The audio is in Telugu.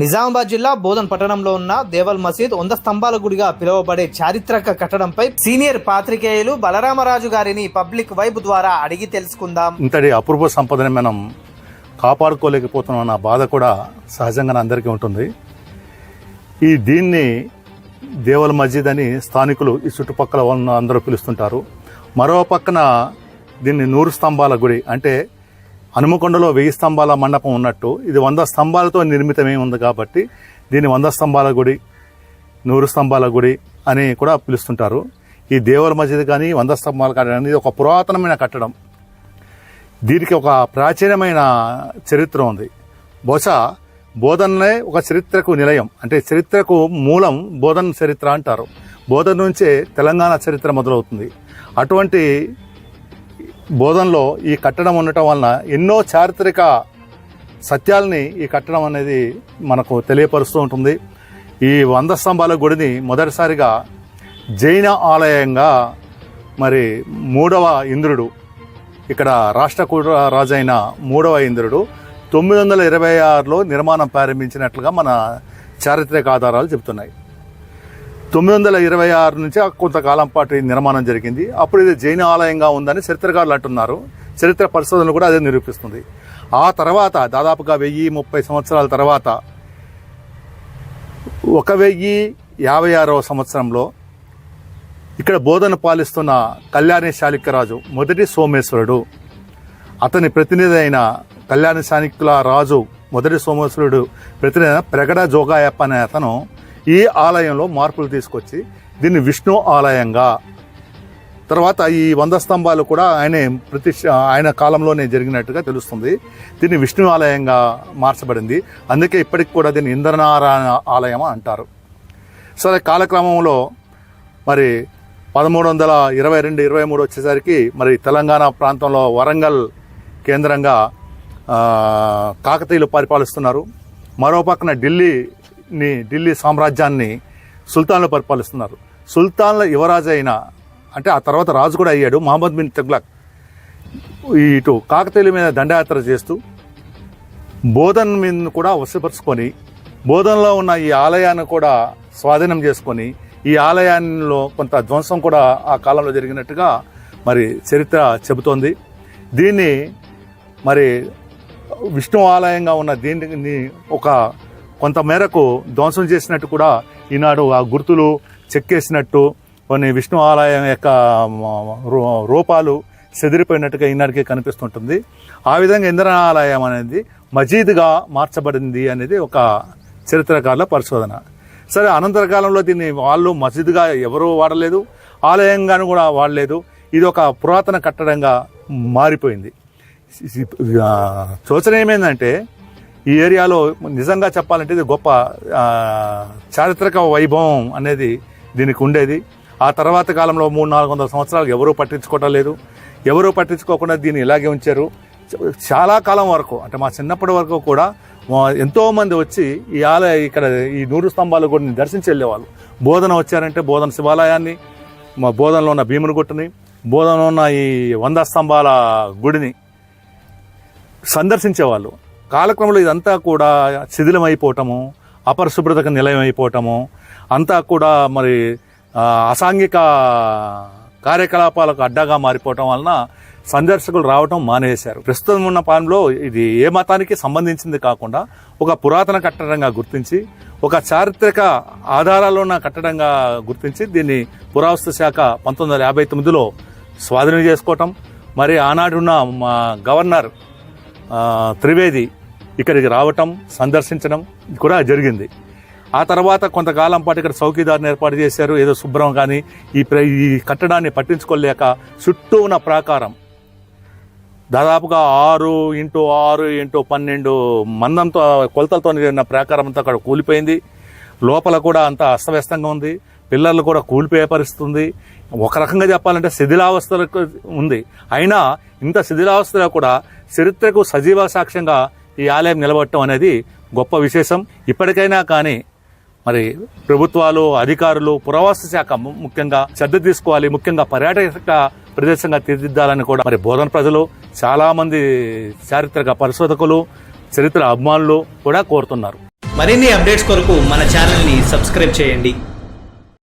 నిజామాబాద్ జిల్లా బోధన్ పట్టణంలో ఉన్న దేవల్ మసీద్ వంద స్తంభాల గుడిగా పిలువబడే చారిత్రక కట్టడంపై సీనియర్ పాత్రికేయులు బలరామరాజు గారిని పబ్లిక్ వైబ్ ద్వారా అడిగి తెలుసుకుందాం. ఇంతటి అపూర్వ సంపదని మనం కాపాడుకోలేకపోతున్నాం అన్న బాధ కూడా సహజంగానే అందరికీ ఉంటుంది. ఈ దీన్ని దేవల మస్జిద్ అని స్థానికులు ఈ చుట్టుపక్కల ఉన్న అందరూ పిలుస్తుంటారు. మరో పక్కన దీన్ని నూరు స్తంభాల గుడి అంటే హనుమకొండలో వెయ్యి స్తంభాల మండపం ఉన్నట్టు ఇది వంద స్తంభాలతో నిర్మితమే ఉంది కాబట్టి దీన్ని వంద స్తంభాల గుడి నూరు స్తంభాల గుడి అని కూడా పిలుస్తుంటారు. ఈ దేవుల మసీదు కానీ వంద స్తంభాల కానీ అనేది ఒక పురాతనమైన కట్టడం. దీనికి ఒక ప్రాచీనమైన చరిత్ర ఉంది. బహుశా బోధనలే ఒక చరిత్రకు నిలయం. అంటే చరిత్రకు మూలం బోధన చరిత్ర అంటారు. బోధన నుంచే తెలంగాణ చరిత్ర మొదలవుతుంది. అటువంటి బోధనలో ఈ కట్టడం ఉండటం వలన ఎన్నో చారిత్రక సత్యాలని ఈ కట్టడం అనేది మనకు తెలియపరుస్తూ ఉంటుంది. ఈ వంద స్తంభాల గుడిని మొదటిసారిగా జైన ఆలయంగా మరి మూడవ ఇంద్రుడు ఇక్కడ రాష్ట్రకూట రాజైన మూడవ ఇంద్రుడు తొమ్మిది వందల ఇరవై ఆరులో నిర్మాణం ప్రారంభించినట్లుగా మన చారిత్రక ఆధారాలు చెబుతున్నాయి. తొమ్మిది వందల ఇరవై ఆరు నుంచి కొంతకాలం పాటు నిర్మాణం జరిగింది. అప్పుడు ఇది జైన ఆలయంగా ఉందని చరిత్రకారులు అంటున్నారు. చరిత్ర పరిశోధనలు కూడా అదే నిరూపిస్తుంది. ఆ తర్వాత దాదాపుగా వెయ్యి ముప్పై సంవత్సరాల తర్వాత ఒక వెయ్యి యాభై ఆరవ సంవత్సరంలో ఇక్కడ బోధన పాలిస్తున్న కళ్యాణి శాలిక్యరాజు మొదటి సోమేశ్వరుడు. అతని ప్రతినిధి అయిన కళ్యాణ శానికుల రాజు మొదటి సోమేశ్వరుడు ప్రతినిధి ప్రగడ జోగాయప్ప అనే అతను ఈ ఆలయంలో మార్పులు తీసుకొచ్చి దీన్ని విష్ణు ఆలయంగా. తర్వాత ఈ వంద స్తంభాలు కూడా ఆయన ప్రతిష్ఠ ఆయన కాలంలోనే జరిగినట్టుగా తెలుస్తుంది. దీన్ని విష్ణు ఆలయంగా మార్చబడింది. అందుకే ఇప్పటికి కూడా దీన్ని ఇంద్రనారాయణ ఆలయం అంటారు. సరే కాలక్రమంలో మరి పదమూడు వందల ఇరవై రెండు ఇరవై మూడు వచ్చేసరికి మరి తెలంగాణ ప్రాంతంలో వరంగల్ కేంద్రంగా కాకతీయులు పరిపాలిస్తున్నారు. మరో పక్కన ఢిల్లీ ని ఢిల్లీ సామ్రాజ్యాన్ని సుల్తాన్లు పరిపాలిస్తున్నారు. సుల్తాన్ల యువరాజు అయిన అంటే ఆ తర్వాత రాజు కూడా అయ్యాడు మహమ్మద్ బిన్ తుగ్లక్. ఇటు కాకతీయుల మీద దండయాత్ర చేస్తూ బోధన్ మీద కూడా వశపరుచుకొని బోధనలో ఉన్న ఈ ఆలయాన్ని కూడా స్వాధీనం చేసుకొని ఈ ఆలయాల్లో కొంత ధ్వంసం కూడా ఆ కాలంలో జరిగినట్టుగా మరి చరిత్ర చెబుతోంది. దీన్ని మరి విష్ణు ఆలయంగా ఉన్న దీన్ని ఒక కొంత మేరకు ధ్వంసం చేసినట్టు కూడా ఈనాడు ఆ గుర్తులు చెక్కేసినట్టు కొన్ని విష్ణు ఆలయం యొక్క రూ- రూపాలు చెదిరిపోయినట్టుగా ఈనాటికి కనిపిస్తుంటుంది. ఆ విధంగా ఇంద్ర ఆలయం అనేది మజీద్గా మార్చబడింది అనేది ఒక చరిత్రకారుల పరిశోధన. సరే అనంతర కాలంలో దీన్ని వాళ్ళు మసీదుగా ఎవరూ వాడలేదు ఆలయంగాను కూడా వాడలేదు. ఇది ఒక పురాతన కట్టడంగా మారిపోయింది. ఆ, ఏమైందంటే ఈ ఏరియాలో నిజంగా చెప్పాలంటే ఇది గొప్ప చారిత్రక వైభవం అనేది దీనికి ఉండేది. ఆ తర్వాత కాలంలో మూడు నాలుగు వందల సంవత్సరాలు ఎవరూ పట్టించుకోవటం లేదు. ఎవరూ పట్టించుకోకుండా దీన్ని ఇలాగే ఉంచారు. చాలా కాలం వరకు అంటే మా చిన్నప్పటి వరకు కూడా మా- వచ్చి ఈ ఆలయ ఇక్కడ ఈ నూరు స్తంభాలు కూడా దర్శించి వెళ్ళేవాళ్ళు. బోధన వచ్చారంటే బోధన శివాలయాన్ని మా బోధనలో ఉన్న భీముని గుట్టని బోధనలో ఉన్న ఈ వంద స్తంభాల గుడిని సందర్శించేవాళ్ళు. కాలక్రమంలో ఇదంతా కూడా శిథిలమైపోవటము అపరిశుభ్రతకు నిలయమైపోవటము అంతా కూడా మరి అసాంఘిక కార్యకలాపాలకు అడ్డాగా మారిపోవటం వలన సందర్శకులు రావటం మానేశారు. ప్రస్తుతం ఉన్న పాలనలో ఇది ఏ మతానికి సంబంధించింది కాకుండా ఒక పురాతన కట్టడంగా గుర్తించి ఒక చారిత్రక ఆధారాలు ఉన్న కట్టడంగా గుర్తించి దీన్ని పురావస్తు శాఖ పంతొమ్మిది వందల యాభై తొమ్మిదిలో స్వాధీనం చేసుకోవటం మరి ఆనాడున్న మా గవర్నర్ త్రివేది ఇక్కడికి రావటం సందర్శించడం కూడా జరిగింది. ఆ తర్వాత కొంతకాలం పాటు ఇక్కడ చౌకీదారుని ఏర్పాటు చేశారు. ఏదో శుభ్రం కానీ ఈ ప్ర- ఈ కట్టడాన్ని పట్టించుకోలేక చుట్టూ ఉన్న ప్రాకారం. దాదాపుగా ఆరు ఇంటూ ఆరు ఇంటూ పన్నెండు మందంతో కొలతలతో ఉన్న ప్రాకారం అంతా అక్కడ కూలిపోయింది. లోపల కూడా అంతా అస్తవ్యస్తంగా ఉంది. పిల్లర్లు కూడా కూలిపోయే పరిస్థితి ఉంది ఒక రకంగా చెప్పాలంటే శిథిలావస్థలకు ఉంది. అయినా ఇంత శిథిలావస్థలో కూడా చరిత్రకు సజీవ సాక్ష్యంగా ఈ ఆలయం నిలబడటం అనేది గొప్ప విశేషం. ఇప్పటికైనా కానీ మరి ప్రభుత్వాలు అధికారులు పురావస్తు శాఖ ముఖ్యంగా శ్రద్ధ తీసుకోవాలి ముఖ్యంగా పర్యాటక ప్రదేశంగా తీర్చిదిద్దాలని కూడా మరి బోధన ప్రజలు చాలామంది చారిత్రక పరిశోధకులు చరిత్ర అభిమానులు కూడా కోరుతున్నారు. మరిన్ని అప్డేట్స్ కొరకు మన ఛానల్ని సబ్స్క్రైబ్ చేయండి.